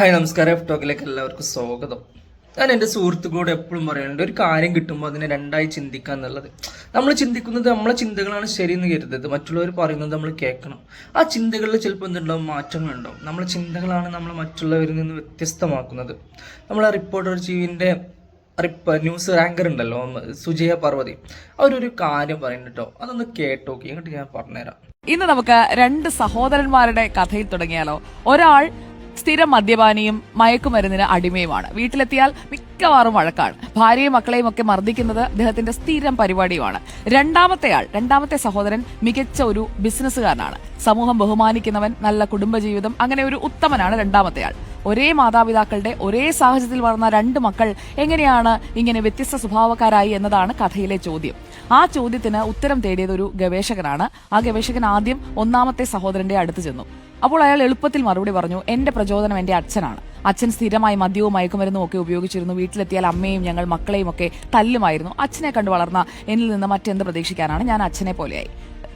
Hi നമസ്കാരം. F ടോക്കിലേക്ക് എല്ലാവർക്കും സ്വാഗതം. ഞാൻ എന്റെ സുഹൃത്തുക്കളോട് എപ്പോഴും പറയാനുണ്ട് ഒരു കാര്യം കിട്ടുമ്പോൾ അതിനെ രണ്ടായി ചിന്തിക്കുക എന്നുള്ളത്. നമ്മൾ ചിന്തിക്കുന്നത് നമ്മളെ ചിന്തകളാണ് ശരിയെന്ന് കരുതരുത്. മറ്റുള്ളവർ പറയുന്നത് നമ്മൾ കേൾക്കണം. ആ ചിന്തകളിൽ ചിലപ്പോൾ എന്തുണ്ടാവും? മാറ്റങ്ങളുണ്ടാവും നമ്മളെ ചിന്തകളാണ് നമ്മൾ മറ്റുള്ളവരിൽ നിന്ന് വ്യത്യസ്തമാക്കുന്നത്. നമ്മളെ റിപ്പോർട്ടർ ജീവിന്റെ ന്യൂസ് ആങ്കർ ഉണ്ടല്ലോ സുജയ പാർവതി. അവരൊരു കാര്യം പറയുന്നുണ്ട് കേട്ടോ അതൊന്ന് കേട്ടോക്കി എന്നിട്ട് ഞാൻ പറഞ്ഞുതരാം. ഇന്ന് നമുക്ക് രണ്ട് സഹോദരന്മാരുടെ കഥയിൽ തുടങ്ങിയാലോ. ഒരാൾ സ്ഥിരം മദ്യപാനിയും മയക്കുമരുന്നിന് അടിമയുമാണ്. വീട്ടിലെത്തിയാൽ മിക്കവാറും വഴക്കാണ്. ഭാര്യയും മക്കളെയും ഒക്കെ മർദ്ദിക്കുന്നത് അദ്ദേഹത്തിന്റെ സ്ഥിരം പരിപാടിയുമാണ്. രണ്ടാമത്തെ ആൾ രണ്ടാമത്തെ സഹോദരൻ മികച്ച ഒരു ബിസിനസ്സുകാരനാണ്. സമൂഹം ബഹുമാനിക്കുന്നവൻ നല്ല കുടുംബജീവിതം അങ്ങനെ ഒരു ഉത്തമനാണ് രണ്ടാമത്തെ ആൾ ഒരേ മാതാപിതാക്കളുടെ ഒരേ സാഹചര്യത്തിൽ വളർന്ന രണ്ട് മക്കൾ എങ്ങനെയാണ് ഇങ്ങനെ വ്യത്യസ്ത സ്വഭാവക്കാരായി എന്നതാണ് കഥയിലെ ചോദ്യം. ആ ചോദ്യത്തിന് ഉത്തരം തേടിയത് ഒരു ഗവേഷകനാണ്. ആ ഗവേഷകൻ ആദ്യം ഒന്നാമത്തെ സഹോദരന്റെ അടുത്ത് ചെന്നു. അപ്പോൾ അയാൾ എളുപ്പത്തിൽ മറുപടി പറഞ്ഞു എന്റെ പ്രചോദനം എന്റെ അച്ഛനാണ്. അച്ഛൻ സ്ഥിരമായി മദ്യവും മയക്കുമരുന്നും ഒക്കെ ഉപയോഗിച്ചിരുന്നു. വീട്ടിലെത്തിയാൽ അമ്മയും ഞങ്ങൾ മക്കളെയും ഒക്കെ തല്ലുമായിരുന്നു. അച്ഛനെ കണ്ടു വളർന്ന എന്നിൽ നിന്ന് മറ്റെന്ത് പ്രതീക്ഷിക്കാനാണ്? ഞാൻ അച്ഛനെ പോലെയായി.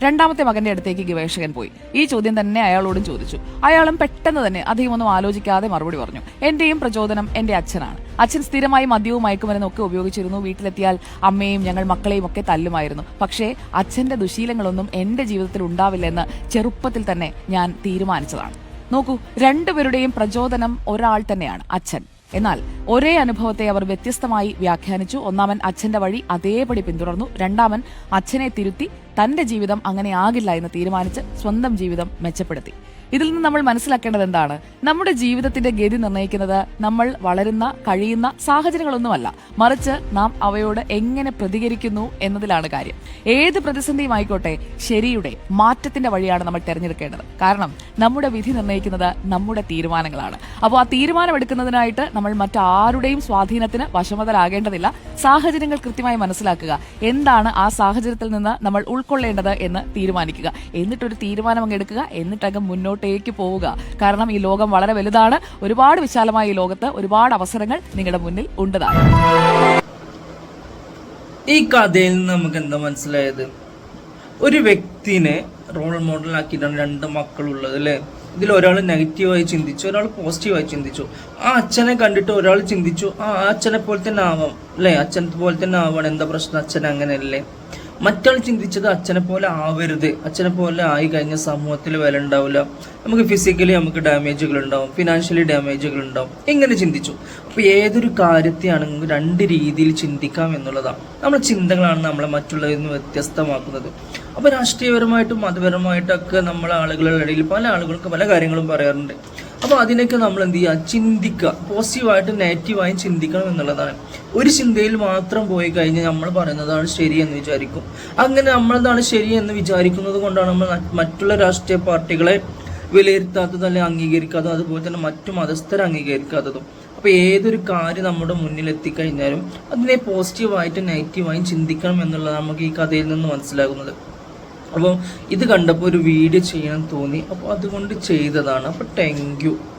രണ്ടാമത്തെ മകന്റെ അടുത്തേക്ക് ഗവേഷകൻ പോയി. ഈ ചോദ്യം തന്നെ അയാളോടും ചോദിച്ചു. അയാളും പെട്ടെന്ന് തന്നെ അധികമൊന്നും ആലോചിക്കാതെ മറുപടി പറഞ്ഞു. എന്റെയും പ്രചോദനം എന്റെ അച്ഛനാണ്. അച്ഛൻ സ്ഥിരമായി മദ്യവും മയക്കുമരുന്നും ഒക്കെ ഉപയോഗിച്ചിരുന്നു. വീട്ടിലെത്തിയാൽ അമ്മയും ഞങ്ങൾ മക്കളെയും ഒക്കെ തല്ലുമായിരുന്നു. പക്ഷേ അച്ഛന്റെ ദുശീലങ്ങളൊന്നും എന്റെ ജീവിതത്തിൽ ഉണ്ടാവില്ലെന്ന് ചെറുപ്പത്തിൽ തന്നെ ഞാൻ തീരുമാനിച്ചതാണ്. നോക്കൂ രണ്ടുപേരുടെയും പ്രചോദനം ഒരാൾ തന്നെയാണ് അച്ഛൻ. എന്നാൽ ഒരേ അനുഭവത്തെ അവർ വ്യത്യസ്തമായി വ്യാഖ്യാനിച്ചു. ഒന്നാമൻ അച്ഛന്റെ വഴി അതേപടി പിന്തുടർന്നു. രണ്ടാമൻ അച്ഛനെ തിരുത്തി തന്റെ ജീവിതം അങ്ങനെ ആകില്ല എന്ന് തീരുമാനിച്ച് സ്വന്തം ജീവിതം മെച്ചപ്പെടുത്തി. ഇതിൽ നിന്ന് നമ്മൾ മനസ്സിലാക്കേണ്ടത് എന്താണ്? നമ്മുടെ ജീവിതത്തിന്റെ ഗതി നിർണയിക്കുന്നത് നമ്മൾ വളരുന്ന കഴിയുന്ന സാഹചര്യങ്ങളൊന്നുമല്ല. മറിച്ച് നാം അവയോട് എങ്ങനെ പ്രതികരിക്കുന്നു എന്നതിലാണ് കാര്യം. ഏത് പ്രതിസന്ധിയും ആയിക്കോട്ടെ ശരിയുടെ മാറ്റത്തിന്റെ വഴിയാണ് നമ്മൾ തിരഞ്ഞെടുക്കേണ്ടത്. കാരണം നമ്മുടെ വിധി നിർണയിക്കുന്നത് നമ്മുടെ തീരുമാനങ്ങളാണ്. അപ്പോൾ ആ തീരുമാനം എടുക്കുന്നതിനായിട്ട് നമ്മൾ മറ്റാരുടെയും സ്വാധീനത്തിന് വശമതലാകേണ്ടതില്ല സാഹചര്യങ്ങൾ കൃത്യമായി മനസ്സിലാക്കുക. എന്താണ് ആ സാഹചര്യത്തിൽ നിന്ന് നമ്മൾ ഉൾക്കൊള്ളേണ്ടത് എന്ന് തീരുമാനിക്കുക. എന്നിട്ടൊരു തീരുമാനം അങ്ങ് എടുക്കുക. എന്നിട്ടങ്ങ് മുന്നോട്ടേക്ക് പോവുക. കാരണം ഈ ലോകം വളരെ വലുതാണ്. ഒരുപാട് വിശാലമായ ഈ ലോകത്ത് ഒരുപാട് അവസരങ്ങൾ നിങ്ങളുടെ മുന്നിൽ ഉണ്ടതാണ് ഈ കഥയിൽ നിന്ന് നമുക്ക് എന്താ മനസ്സിലായത്? ഒരു വ്യക്തിനെ റോൾ മോഡൽ മോഡലാക്കിയിട്ടാണ് രണ്ട് മക്കളുള്ളത് അല്ലേ? ഇതിൽ ഒരാൾ നെഗറ്റീവായി ചിന്തിച്ചു ഒരാൾ പോസിറ്റീവായി ചിന്തിച്ചു. ആ അച്ഛനെ കണ്ടിട്ട് ഒരാൾ ചിന്തിച്ചു ആ അച്ഛനെ പോലെ തന്നെ ആവാം അല്ലേ? അച്ഛനെ പോലെ തന്നെ ആവാണ്. എന്താ പ്രശ്നം? അച്ഛൻ അങ്ങനെയല്ലേ? മറ്റാൾ ചിന്തിച്ചത് അച്ഛനെ പോലെ ആവരുത്. അച്ഛനെ പോലെ ആയി കഴിഞ്ഞ സമൂഹത്തിൽ വില ഉണ്ടാവില്ല. നമുക്ക് ഫിസിക്കലി നമുക്ക് ഡാമേജുകൾ ഉണ്ടാവും. ഫിനാൻഷ്യലി ഡാമേജുകൾ ഉണ്ടാവും. ഇങ്ങനെ ചിന്തിച്ചു? അപ്പോൾ ഏതൊരു കാര്യത്തെയാണെങ്കിലും രണ്ട് രീതിയിൽ ചിന്തിക്കാം എന്നുള്ളതാണ്. നമ്മുടെ ചിന്തകളാണ് നമ്മളെ മറ്റുള്ളവരിൽ നിന്ന് വ്യത്യസ്തമാക്കുന്നത്. അപ്പോൾ രാഷ്ട്രീയപരമായിട്ടും മതപരമായിട്ടൊക്കെ നമ്മളെ ആളുകളുടെ ഇടയിൽ പല ആളുകൾക്ക് പല കാര്യങ്ങളും പറയാറുണ്ട്. അപ്പോൾ അതിനൊക്കെ നമ്മൾ എന്ത് ചെയ്യുക ചിന്തിക്കുക. പോസിറ്റീവായിട്ട് നെഗറ്റീവായും ചിന്തിക്കണം എന്നുള്ളതാണ്. ഒരു ചിന്തയിൽ മാത്രം പോയി കഴിഞ്ഞാൽ നമ്മൾ പറയുന്നതാണ് ശരിയെന്ന് വിചാരിക്കും. അങ്ങനെ നമ്മളതാണ് ശരിയെന്ന് വിചാരിക്കുന്നത് കൊണ്ടാണ് നമ്മൾ മറ്റുള്ള രാഷ്ട്രീയ പാർട്ടികളെ വിലയിരുത്താത്തത് അല്ലെങ്കിൽ അംഗീകരിക്കാത്തതും അതുപോലെ തന്നെ മറ്റു മതസ്ഥരെ അംഗീകരിക്കാത്തതും. അപ്പോൾ ഏതൊരു കാര്യം നമ്മുടെ മുന്നിൽ എത്തിക്കഴിഞ്ഞാലും അതിനെ പോസിറ്റീവായിട്ട് നെഗറ്റീവായും ചിന്തിക്കണം എന്നുള്ളതാണ് നമുക്ക് ഈ കഥയിൽ നിന്ന് മനസ്സിലാകുന്നത്. അപ്പോൾ ഇത് കണ്ടപ്പോൾ ഒരു വീഡിയോ ചെയ്യാൻ തോന്നി. അപ്പോൾ അതുകൊണ്ട് ചെയ്തതാണ്. അപ്പോൾ താങ്ക്